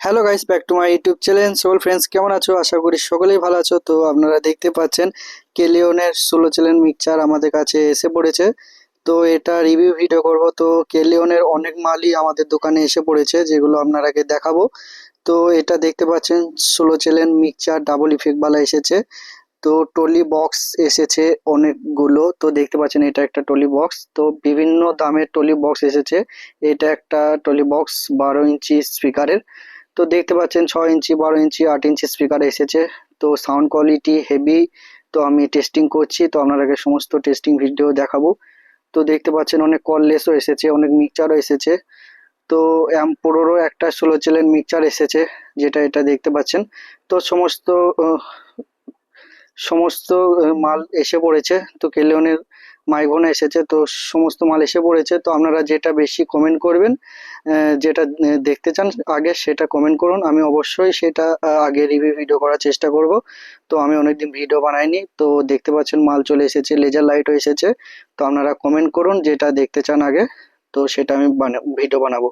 Hello guys back to my YouTube channel soul friends কেমন আছো? আশা করি সকলেই ভালো আছো। তো, আপনারা দেখতে পাচ্ছেন, কেলিওনের ষোলো চ্যানেল মিক্সচার আমাদের কাছে এসে পড়েছে। তো, এটা রিভিউ ভিডিও করব। তো, কেলিওনের অনেক মালই আমাদের দোকানে এসে পড়েছে, যেগুলো আপনারাকে দেখাবো। তো, এটা দেখতে পাচ্ছেন, ষোলো চ্যানেল মিক্সচার ডাবল ইফেক্টওয়ালা এসেছে। তো, টলি বক্স এসেছে অনেকগুলো। তো, দেখতে পাচ্ছেন, এটা একটা টলি বক্স তো, বিভিন্ন দামের টলি বক্স এসেছে। এটা একটা টলি বক্স বারো ইঞ্চি স্পিকারের তো দেখতে পাচ্ছেন ছয় ইঞ্চি, বারো ইঞ্চি, আট ইঞ্চি স্পিকার এসেছে। তো সাউন্ড কোয়ালিটি হেভি তো আমি টেস্টিং করছি। তো আপনাদেরকে সমস্ত টেস্টিং ভিডিও দেখাবো। তো দেখতে পাচ্ছেন অনেক কললেসও এসেছে, অনেক মিক্সচারও এসেছে। তো অ্যাম্পোরোরও একটা ষোলো চ্যানেল মিক্সচার এসেছে, যেটা এটা দেখতে পাচ্ছেন। তো সমস্ত সমস্ত মাল এসে পড়েছে। তো কেলিয়নের মাইভোনে এসেছে, তো সমস্ত মাল এসে পড়েছে। তো আপনারা যেটা বেশি কমেন্ট করবেন যেটা দেখতে চান, আগে সেটা কমেন্ট করুন। আমি অবশ্যই সেটা আগে রিভিউ ভিডিও করার চেষ্টা করব। তো আমি অনেকদিন ভিডিও বানাইনি, তো দেখতে পাচ্ছেন মাল চলে এসেছে লেজার লাইটও এসেছে। তো আপনারা কমেন্ট করুন যেটা দেখতে চান আগে, তো সেটা আমি ভিডিও বানাবো।